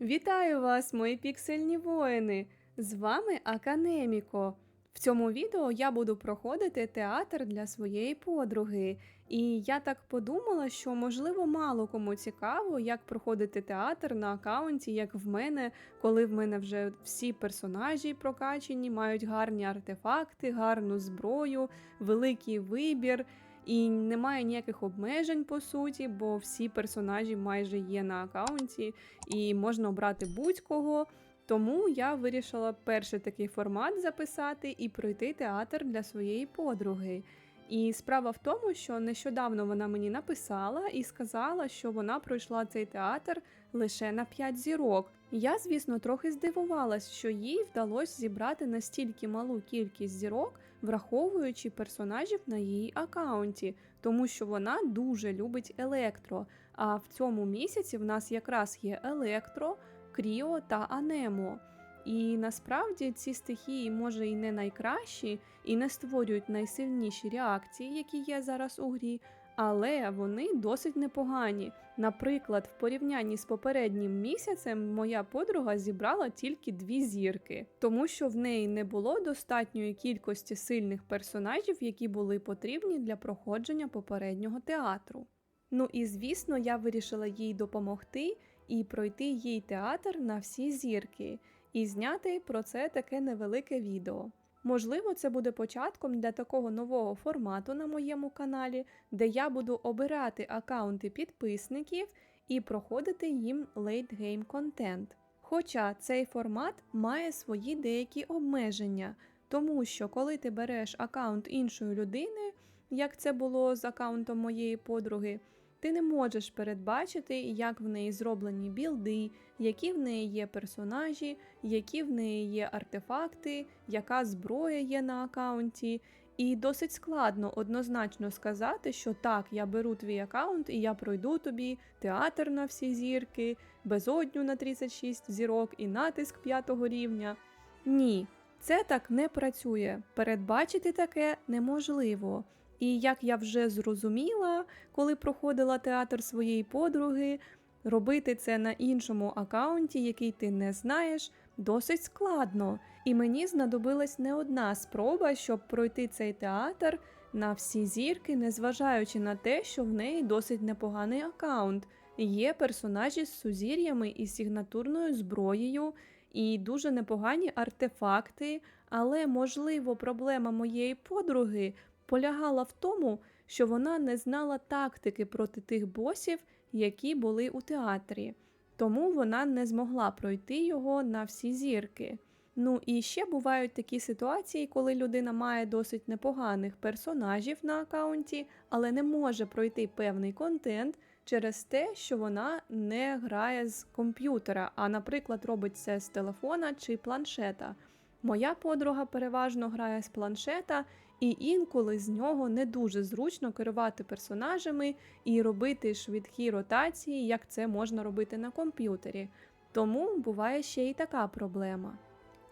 Вітаю вас, мої піксельні воїни! З вами Аканеміко. В цьому відео я буду проходити театр для своєї подруги. І я так подумала, що можливо мало кому цікаво, як проходити театр на аккаунті, як в мене, коли в мене вже всі персонажі прокачені, мають гарні артефакти, гарну зброю, великий вибір. І немає ніяких обмежень по суті, бо всі персонажі майже є на аккаунті, і можна обрати будь-кого. Тому я вирішила перший такий формат записати і пройти театр для своєї подруги. І справа в тому, що нещодавно вона мені написала і сказала, що вона пройшла цей театр лише на 5 зірок. Я, звісно, трохи здивувалась, що їй вдалося зібрати настільки малу кількість зірок, враховуючи персонажів на її аккаунті, тому що вона дуже любить електро. А в цьому місяці в нас якраз є електро, кріо та анемо. І насправді ці стихії, може, і не найкращі, і не створюють найсильніші реакції, які є зараз у грі, але вони досить непогані. Наприклад, в порівнянні з попереднім місяцем моя подруга зібрала тільки дві зірки, тому що в неї не було достатньої кількості сильних персонажів, які були потрібні для проходження попереднього театру. Ну і звісно, я вирішила їй допомогти і пройти їй театр на всі зірки, і зняти про це таке невелике відео. Можливо, це буде початком для такого нового формату на моєму каналі, де я буду обирати аккаунти підписників і проходити їм game контент. Хоча цей формат має свої деякі обмеження, тому що коли ти береш аккаунт іншої людини, як це було з аккаунтом моєї подруги, ти не можеш передбачити, як в неї зроблені білди, які в неї є персонажі, які в неї є артефакти, яка зброя є на аккаунті. І досить складно однозначно сказати, що так, я беру твій аккаунт і я пройду тобі театр на всі зірки, безодню на 36 зірок і натиск п'ятого рівня. Ні, це так не працює. Передбачити таке неможливо. І як я вже зрозуміла, коли проходила театр своєї подруги, робити це на іншому аккаунті, який ти не знаєш, досить складно. І мені знадобилась не одна спроба, щоб пройти цей театр на всі зірки, незважаючи на те, що в неї досить непоганий аккаунт. Є персонажі з сузір'ями і сигнатурною зброєю, і дуже непогані артефакти. Але, можливо, проблема моєї подруги полягала в тому, що вона не знала тактики проти тих босів, які були у театрі, тому вона не змогла пройти його на всі зірки. Ну і ще бувають такі ситуації, коли людина має досить непоганих персонажів на аккаунті, але не може пройти певний контент через те, що вона не грає з комп'ютера, а, наприклад, робить це з телефона чи планшета. Моя подруга переважно грає з планшета, і інколи з нього не дуже зручно керувати персонажами і робити швидкі ротації, як це можна робити на комп'ютері. Тому буває ще й така проблема.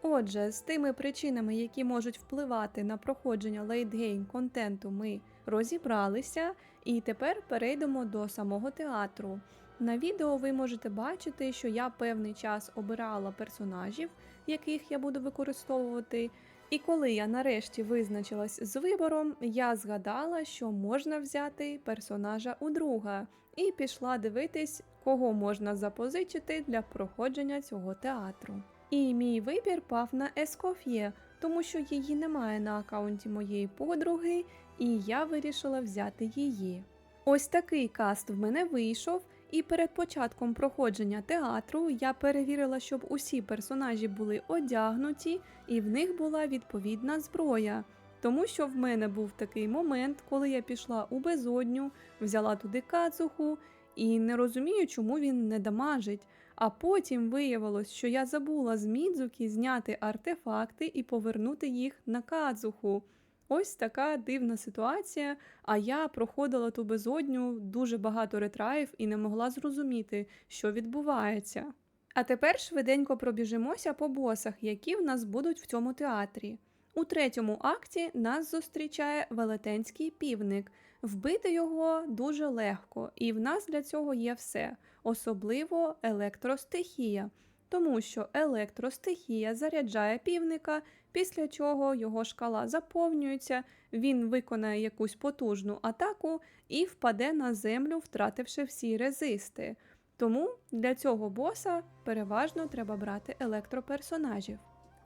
Отже, з тими причинами, які можуть впливати на проходження лейтгейм контенту, ми розібралися, і тепер перейдемо до самого театру. На відео ви можете бачити, що я певний час обирала персонажів, яких я буду використовувати. І коли я нарешті визначилась з вибором, я згадала, що можна взяти персонажа у друга, і пішла дивитись, кого можна запозичити для проходження цього театру. І мій вибір пав на Ескоф'є, тому що її немає на аккаунті моєї подруги, і я вирішила взяти її. Ось такий каст в мене вийшов, і перед початком проходження театру я перевірила, щоб усі персонажі були одягнуті і в них була відповідна зброя. Тому що в мене був такий момент, коли я пішла у безодню, взяла туди кацуху і не розумію, чому він не дамажить. А потім виявилось, що я забула з Мідзуки зняти артефакти і повернути їх на кадзуху. Ось така дивна ситуація. А я проходила ту безодню дуже багато ретраїв і не могла зрозуміти, що відбувається. А тепер швиденько пробіжимося по босах, які в нас будуть в цьому театрі. У третьому акті нас зустрічає велетенський півник. Вбити його дуже легко, і в нас для цього є все, особливо електростихія, тому що електростихія заряджає півника, після чого його шкала заповнюється, він виконає якусь потужну атаку і впаде на землю, втративши всі резисти. Тому для цього боса переважно треба брати електроперсонажів.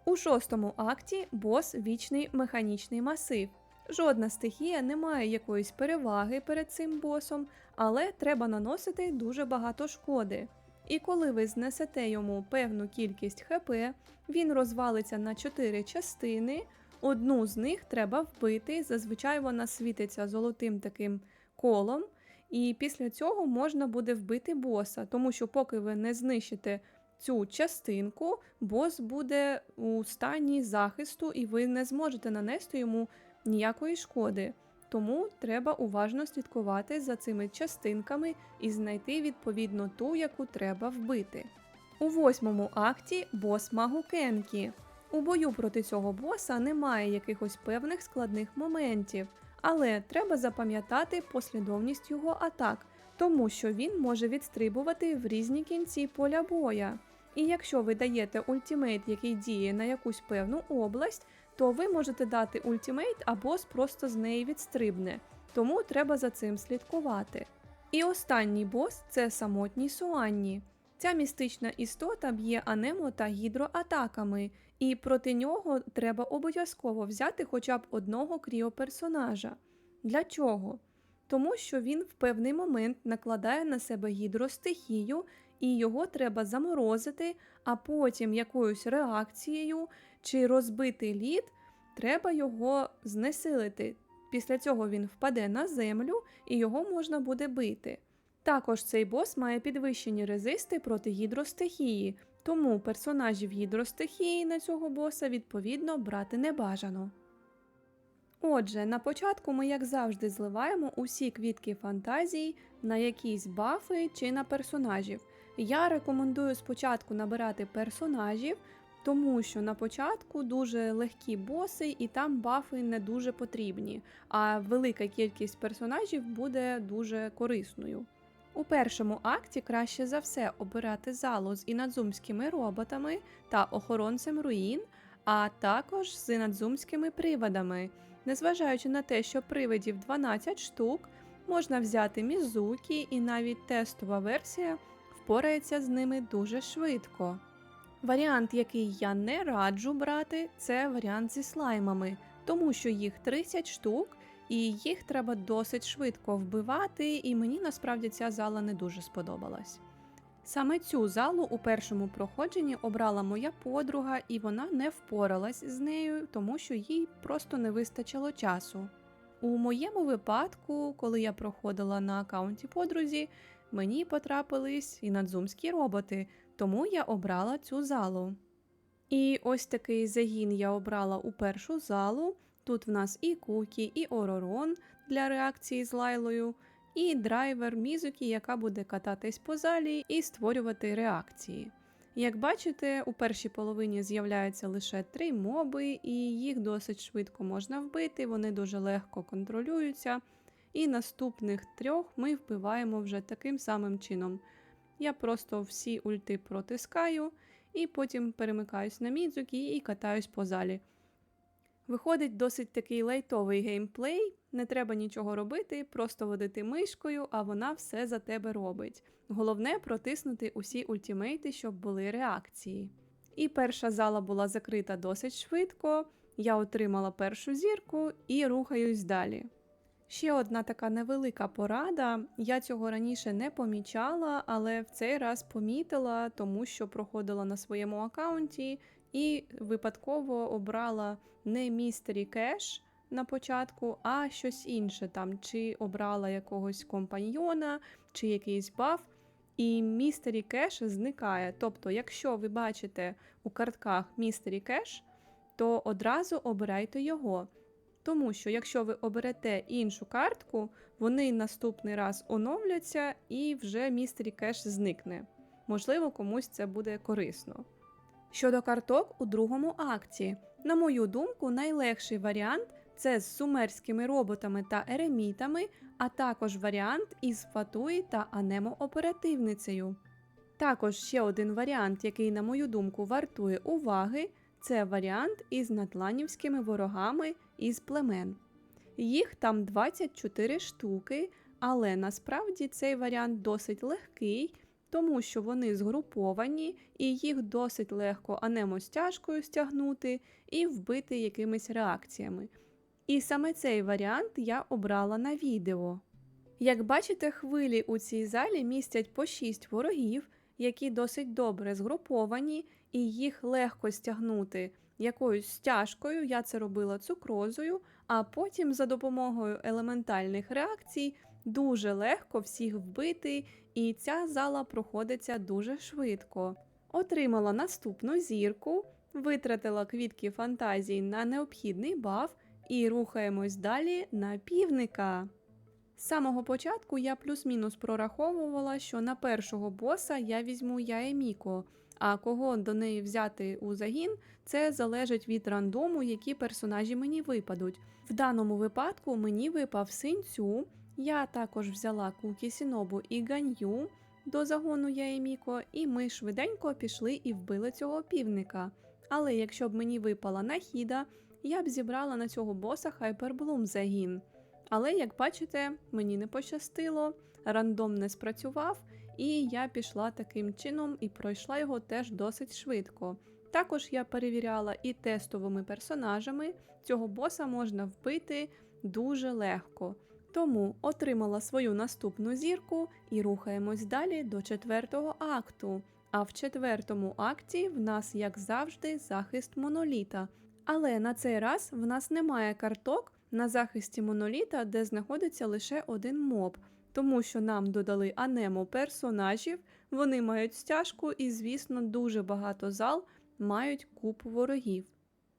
У шостому акті бос вічний механічний масив. Жодна стихія не має якоїсь переваги перед цим босом, але треба наносити дуже багато шкоди. І коли ви знесете йому певну кількість ХП, він розвалиться на 4 частини. Одну з них треба вбити. Зазвичай вона світиться золотим таким колом. І після цього можна буде вбити боса, тому що поки ви не знищите цю частинку, бос буде у стані захисту, і ви не зможете нанести йому ніякої шкоди. Тому треба уважно слідкувати за цими частинками і знайти відповідно ту, яку треба вбити. У восьмому акті бос Магукенкі. У бою проти цього боса немає якихось певних складних моментів, але треба запам'ятати послідовність його атак, тому що він може відстрибувати в різні кінці поля боя. І якщо ви даєте ультимейт, який діє на якусь певну область, то ви можете дати ультимейт, а бос просто з неї відстрибне, тому треба за цим слідкувати. І останній бос це самотній Суанні. Ця містична істота б'є анемо та гідроатаками, і проти нього треба обов'язково взяти хоча б одного кріоперсонажа. Для чого? Тому що він в певний момент накладає на себе гідростихію, і його треба заморозити, а потім якоюсь реакцією чи розбити лід, треба його знесилити. Після цього він впаде на землю і його можна буде бити. Також цей бос має підвищені резисти проти гідростихії, тому персонажів гідростихії на цього боса відповідно брати не бажано. Отже, на початку ми, як завжди, зливаємо усі квітки фантазії на якісь бафи чи на персонажів. Я рекомендую спочатку набирати персонажів, тому що на початку дуже легкі боси і там бафи не дуже потрібні, а велика кількість персонажів буде дуже корисною. У першому акті краще за все обирати залу з інадзумськими роботами та охоронцем руїн, а також з інадзумськими приводами. Незважаючи на те, що привидів 12 штук, можна взяти Мізукі і навіть тестова версія впорається з ними дуже швидко. Варіант, який я не раджу брати, це варіант зі слаймами, тому що їх 30 штук, і їх треба досить швидко вбивати, і мені насправді ця зала не дуже сподобалась. Саме цю залу у першому проходженні обрала моя подруга, і вона не впоралась з нею, тому що їй просто не вистачило часу. У моєму випадку, коли я проходила на аккаунті подрузі, мені потрапились і надзумські роботи, тому я обрала цю залу. І ось такий загін я обрала у першу залу. Тут в нас і Кукі, і Оророн для реакції з Лайлою, і драйвер Мізукі, яка буде кататись по залі і створювати реакції. Як бачите, у першій половині з'являються лише три моби, і їх досить швидко можна вбити, вони дуже легко контролюються. І наступних трьох ми вбиваємо вже таким самим чином. Я просто всі ульти протискаю і потім перемикаюсь на Мідзукі і катаюсь по залі. Виходить досить такий лайтовий геймплей, не треба нічого робити, просто водити мишкою, а вона все за тебе робить. Головне протиснути усі ультимейти, щоб були реакції. І перша зала була закрита досить швидко, я отримала першу зірку і рухаюсь далі. Ще одна така невелика порада. Я цього раніше не помічала, але в цей раз помітила, тому що проходила на своєму аккаунті і випадково обрала не містері кеш на початку, а щось інше там, чи обрала якогось компаньйона, чи якийсь баф. І містері кеш зникає. Тобто, якщо ви бачите у картках містері кеш, то одразу обирайте його. Тому що, якщо ви оберете іншу картку, вони наступний раз оновляться і вже містері кеш зникне. Можливо, комусь це буде корисно. Щодо карток у другому акті, на мою думку, найлегший варіант Це з сумерськими роботами та еремітами, а також варіант із Фатуї та Анемо-оперативницею. Також ще один варіант, який, на мою думку, вартує уваги, це варіант із натланівськими ворогами із племен. Їх там 24 штуки, але насправді цей варіант досить легкий, тому що вони згруповані і їх досить легко анемостяжкою стягнути і вбити якимись реакціями. І саме цей варіант я обрала на відео. Як бачите, хвилі у цій залі містять по 6 ворогів, які досить добре згруповані, і їх легко стягнути якоюсь стяжкою, я це робила цукрозою, а потім за допомогою елементальних реакцій дуже легко всіх вбити, і ця зала проходиться дуже швидко. Отримала наступну зірку, витратила квітки фантазії на необхідний баф і рухаємось далі на півника. З самого початку я плюс-мінус прораховувала, що на першого боса я візьму Яеміко, а кого до неї взяти у загін, це залежить від рандому, які персонажі мені випадуть. В даному випадку мені випав синцю, я також взяла Кукі Сінобу і Ганью до загону Яеміко, і ми швиденько пішли і вбили цього півника. Але якщо б мені випала нахіда, я б зібрала на цього боса Хайперблум загін. Але, як бачите, мені не пощастило, рандом не спрацював, і я пішла таким чином і пройшла його теж досить швидко. Також я перевіряла і тестовими персонажами, цього боса можна вбити дуже легко. Тому отримала свою наступну зірку і рухаємось далі до четвертого акту. А в четвертому акті в нас, як завжди, захист моноліта. Але на цей раз в нас немає карток на захисті моноліта, де знаходиться лише один моб, тому що нам додали анемо персонажів, вони мають стяжку і, звісно, дуже багато зал мають купу ворогів.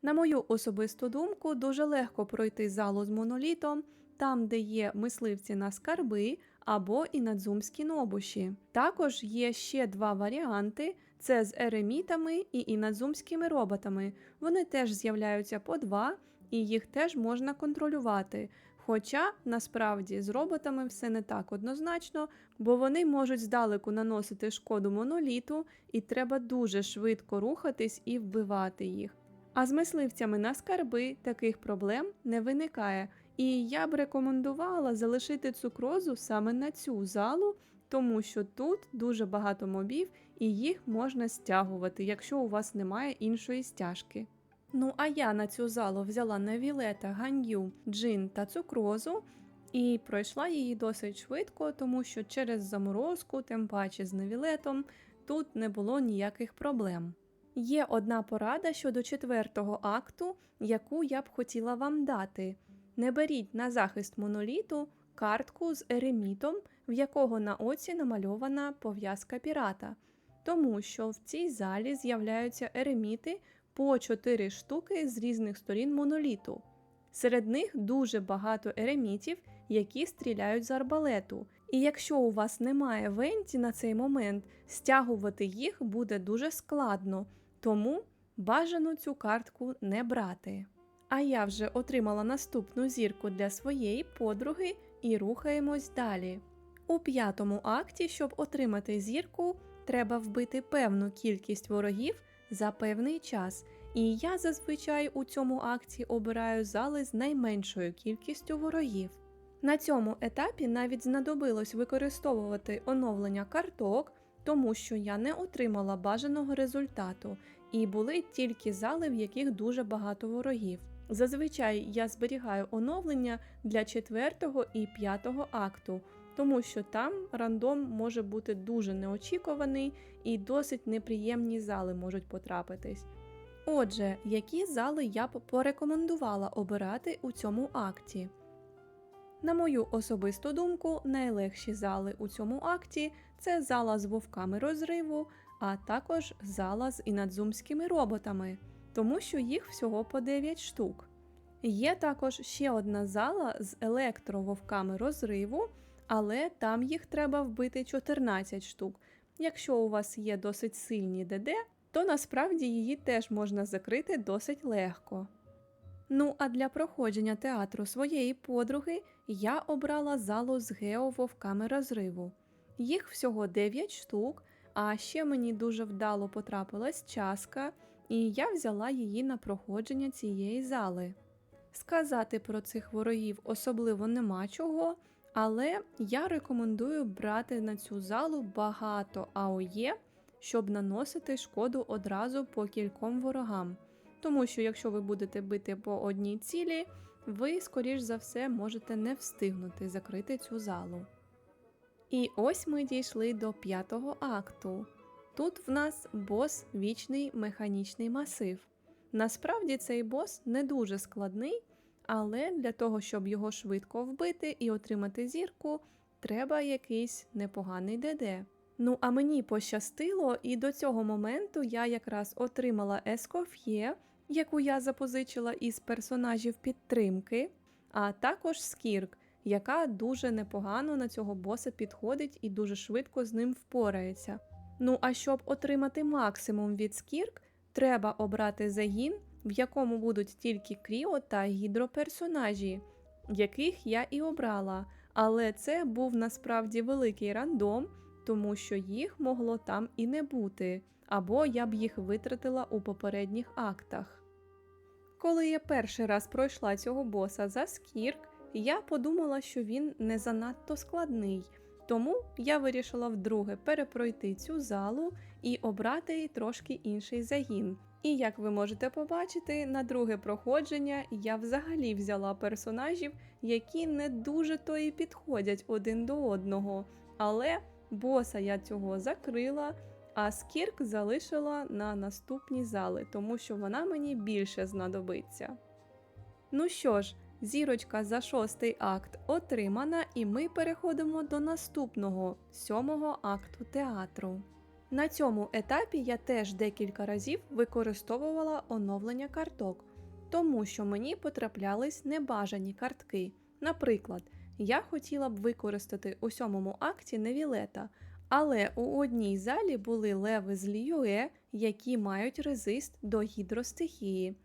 На мою особисту думку, дуже легко пройти залу з монолітом, там, де є мисливці на скарби або інадзумські нобуші. Також є ще два варіанти: це з еремітами і інадзумськими роботами. Вони теж з'являються по два, і їх теж можна контролювати. Хоча насправді з роботами все не так однозначно, бо вони можуть здалеку наносити шкоду моноліту, і треба дуже швидко рухатись і вбивати їх. А з мисливцями на скарби таких проблем не виникає. І я б рекомендувала залишити цукрозу саме на цю залу, тому що тут дуже багато мобів і їх можна стягувати, якщо у вас немає іншої стяжки. Ну, а я на цю залу взяла Невілета, Ганью, Джин та цукрозу і пройшла її досить швидко, тому що через заморозку, тим паче з Невілетом, тут не було ніяких проблем. Є одна порада щодо четвертого акту, яку я б хотіла вам дати. Не беріть на захист моноліту картку з еремітом, в якого на оці намальована пов'язка пірата, тому що в цій залі з'являються ереміти по 4 штуки з різних сторін моноліту. Серед них дуже багато еремітів, які стріляють з арбалету. І якщо у вас немає венті на цей момент, стягувати їх буде дуже складно, тому бажано цю картку не брати. А я вже отримала наступну зірку для своєї подруги і рухаємось далі. У п'ятому акті, щоб отримати зірку, треба вбити певну кількість ворогів за певний час. І я зазвичай у цьому акті обираю зали з найменшою кількістю ворогів. На цьому етапі навіть знадобилось використовувати оновлення карток, тому що я не отримала бажаного результату, і були тільки зали, в яких дуже багато ворогів. Зазвичай я зберігаю оновлення для четвертого і п'ятого акту, тому що там рандом може бути дуже неочікуваний і досить неприємні зали можуть потрапитись. Отже, які зали я б порекомендувала обирати у цьому акті? На мою особисту думку, найлегші зали у цьому акті це зала з вовками розриву, а також зала з інадзумськими роботами, тому що їх всього по 9 штук. Є також ще одна зала з електрововками розриву, але там їх треба вбити 14 штук. Якщо у вас є досить сильні ДД, то насправді її теж можна закрити досить легко. Ну а для проходження театру своєї подруги я обрала залу з геововками розриву. Їх всього 9 штук, а ще мені дуже вдало потрапилась часка, і я взяла її на проходження цієї зали. Сказати про цих ворогів особливо нема чого, але я рекомендую брати на цю залу багато АОЄ, щоб наносити шкоду одразу по кільком ворогам. Тому що якщо ви будете бити по одній цілі, ви, скоріш за все, можете не встигнути закрити цю залу. І ось ми дійшли до п'ятого акту. Тут в нас бос вічний механічний масив. Насправді цей бос не дуже складний, але для того, щоб його швидко вбити і отримати зірку, треба якийсь непоганий ДД. Ну, а мені пощастило, і до цього моменту я якраз отримала Ескоф'є, яку я запозичила із персонажів підтримки, а також Скірк, яка дуже непогано на цього боса підходить і дуже швидко з ним впорається. Ну а щоб отримати максимум від Скірк, треба обрати загін, в якому будуть тільки кріо та гідроперсонажі, яких я і обрала. Але це був насправді великий рандом, тому що їх могло там і не бути, або я б їх витратила у попередніх актах. Коли я перший раз пройшла цього боса за скірк, я подумала, що він не занадто складний, тому я вирішила вдруге перепройти цю залу і обрати трошки інший загін. І як ви можете побачити, на друге проходження я взагалі взяла персонажів, які не дуже то і підходять один до одного. Але боса я цього закрила, а скірк залишила на наступні зали, тому що вона мені більше знадобиться. Ну що ж, зірочка за шостий акт отримана, і ми переходимо до наступного сьомого акту театру. На цьому етапі я теж декілька разів використовувала оновлення карток, тому що мені потраплялись небажані картки. Наприклад, я хотіла б використати у сьомому акті Невілета, але у одній залі були леви з Ліюе, які мають резист до гідростихії.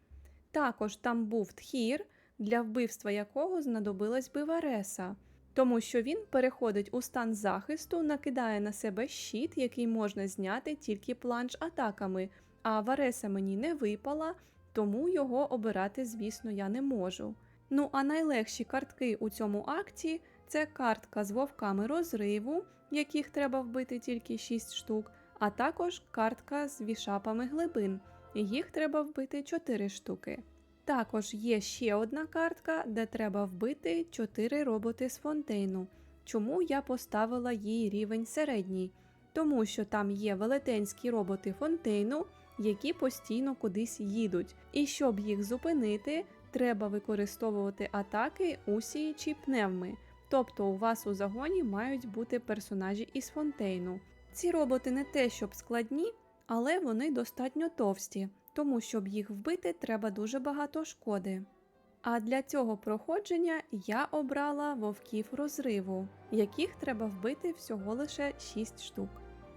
Також там був тхір, для вбивства якого знадобилась би Вареса, тому що він переходить у стан захисту, накидає на себе щит, який можна зняти тільки планш атаками, а Вареса мені не випала, тому його обирати, звісно, я не можу. Ну а найлегші картки у цьому акті це картка з вовками розриву, яких треба вбити тільки 6 штук, а також картка з вішапами глибин, їх треба вбити 4 штуки. Також є ще одна картка, де треба вбити 4 роботи з фонтейну. Чому я поставила їй рівень середній? Тому що там є велетенські роботи фонтейну, які постійно кудись їдуть. І щоб їх зупинити, треба використовувати атаки усі чи пневми. Тобто у вас у загоні мають бути персонажі із фонтейну. Ці роботи не те, щоб складні, але вони достатньо товсті, тому щоб їх вбити, треба дуже багато шкоди. А для цього проходження я обрала вовків розриву, яких треба вбити всього лише 6 штук.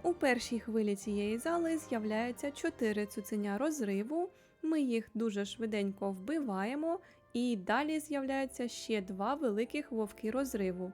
У першій хвилі цієї зали з'являється 4 цуценя розриву, ми їх дуже швиденько вбиваємо, і далі з'являються ще два великих вовки розриву.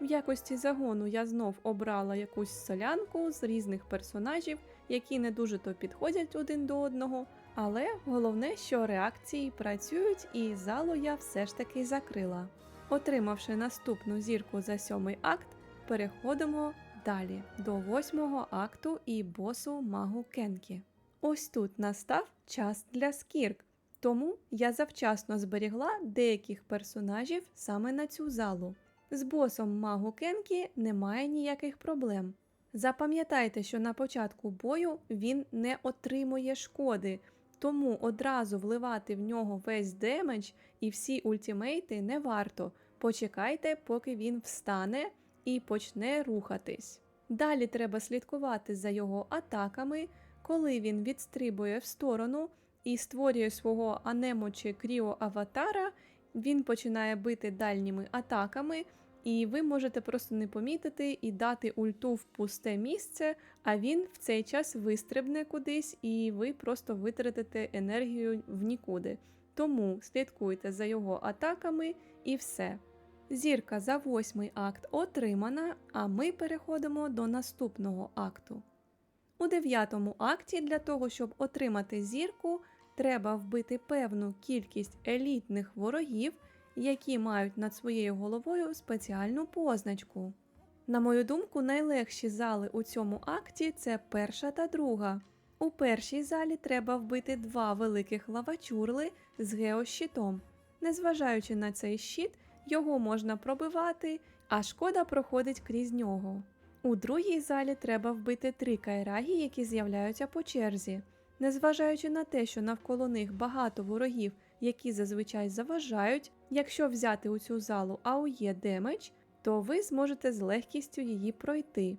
В якості загону я знов обрала якусь солянку з різних персонажів, які не дуже то підходять один до одного, але головне, що реакції працюють, і залу я все ж таки закрила. Отримавши наступну зірку за сьомий акт, переходимо далі до восьмого акту і босу магу Кенкі. Ось тут настав час для скірк, тому я завчасно зберігла деяких персонажів саме на цю залу. З босом магу Кенкі немає ніяких проблем. Запам'ятайте, що на початку бою він не отримує шкоди, тому одразу вливати в нього весь демедж і всі ультимейти не варто. Почекайте, поки він встане і почне рухатись. Далі треба слідкувати за його атаками, коли він відстрибує в сторону і створює свого анемо чи кріо аватара, він починає бити дальніми атаками, і ви можете просто не помітити і дати ульту в пусте місце, а він в цей час вистрибне кудись, і ви просто витратите енергію в нікуди. тому слідкуйте за його атаками і все. Зірка за восьмий акт отримана, а ми переходимо до наступного акту. У дев'ятому акті для того, щоб отримати зірку, треба вбити певну кількість елітних ворогів, які мають над своєю головою спеціальну позначку. На мою думку, найлегші зали у цьому акті це перша та друга. У першій залі треба вбити два великих лавачурли з геощитом. Незважаючи на цей щит, його можна пробивати, а шкода проходить крізь нього. У другій залі треба вбити три кайрагі, які з'являються по черзі. Незважаючи на те, що навколо них багато ворогів, які зазвичай заважають, якщо взяти у цю залу АОЄ демедж, то ви зможете з легкістю її пройти.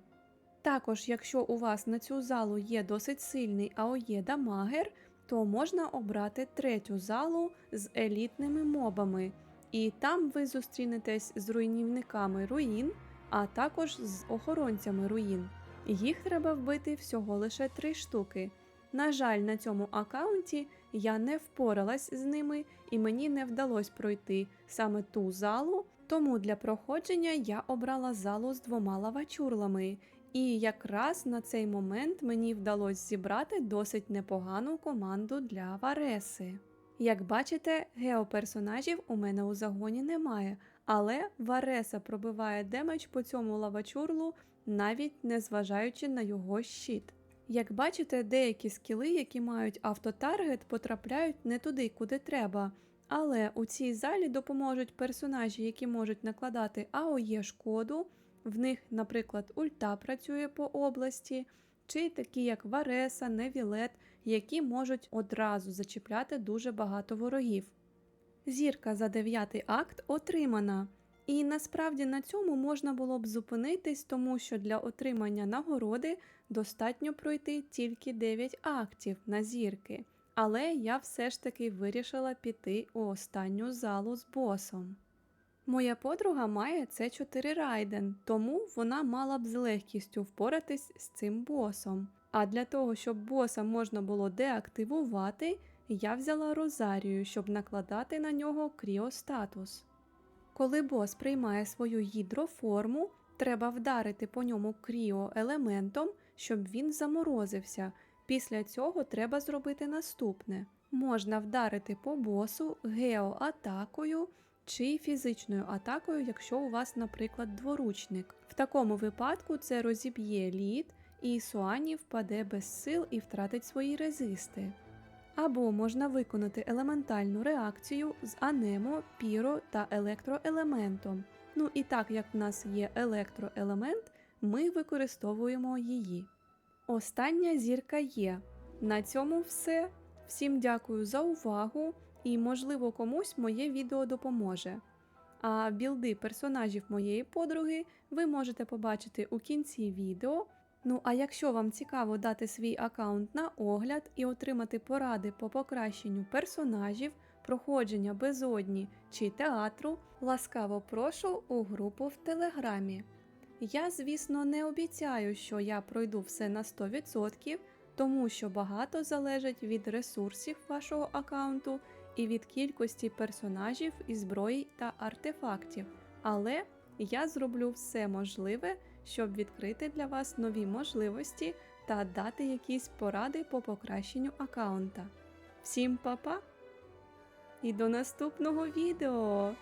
Також, якщо у вас на цю залу є досить сильний АОЄ дамагер, то можна обрати третю залу з елітними мобами, і там ви зустрінетесь з руйнівниками руїн, а також з охоронцями руїн. Їх треба вбити всього лише три штуки. На жаль, на цьому аккаунті я не впоралась з ними і мені не вдалося пройти саме ту залу, тому для проходження я обрала залу з двома лавачурлами. І якраз на цей момент мені вдалося зібрати досить непогану команду для Вареси. Як бачите, геоперсонажів у мене у загоні немає, але Вареса пробиває демедж по цьому лавачурлу, навіть не зважаючи на його щит. Як бачите, деякі скіли, які мають автотаргет, потрапляють не туди, куди треба. Але у цій залі допоможуть персонажі, які можуть накладати АОЄ шкоду. В них, наприклад, ульта працює по області, чи такі як Вареса, Невілет, які можуть одразу зачіпляти дуже багато ворогів. Зірка за дев'ятий акт отримана. І насправді на цьому можна було б зупинитись, тому що для отримання нагороди достатньо пройти тільки 9 актів на зірки. Але я все ж таки вирішила піти у останню залу з босом. Моя подруга має С4 Райден, тому вона мала б з легкістю впоратись з цим босом. А для того, щоб боса можна було деактивувати, я взяла Розарію, щоб накладати на нього кріостатус. Коли бос приймає свою гідроформу, треба вдарити по ньому кріоелементом, щоб він заморозився. Після цього треба зробити наступне: можна вдарити по босу геоатакою чи фізичною атакою, якщо у вас, наприклад, дворучник. В такому випадку це розіб'є лід, і Суані впаде без сил і втратить свої резисти. Або можна виконати елементальну реакцію з анемо, піро та електроелементом. Ну і так як в нас є електроелемент, ми використовуємо її. Остання зірка є. На цьому все. Всім дякую за увагу і, можливо, комусь моє відео допоможе. А білди персонажів моєї подруги ви можете побачити у кінці відео. Ну а якщо вам цікаво дати свій аккаунт на огляд і отримати поради по покращенню персонажів, проходження безодні чи театру, ласкаво прошу у групу в Телеграмі. Я, звісно, не обіцяю, що я пройду все на 100%, тому що багато залежить від ресурсів вашого аккаунту і від кількості персонажів і зброї та артефактів. Але я зроблю все можливе, щоб відкрити для вас нові можливості та дати якісь поради по покращенню аккаунта. Всім па-па! І до наступного відео!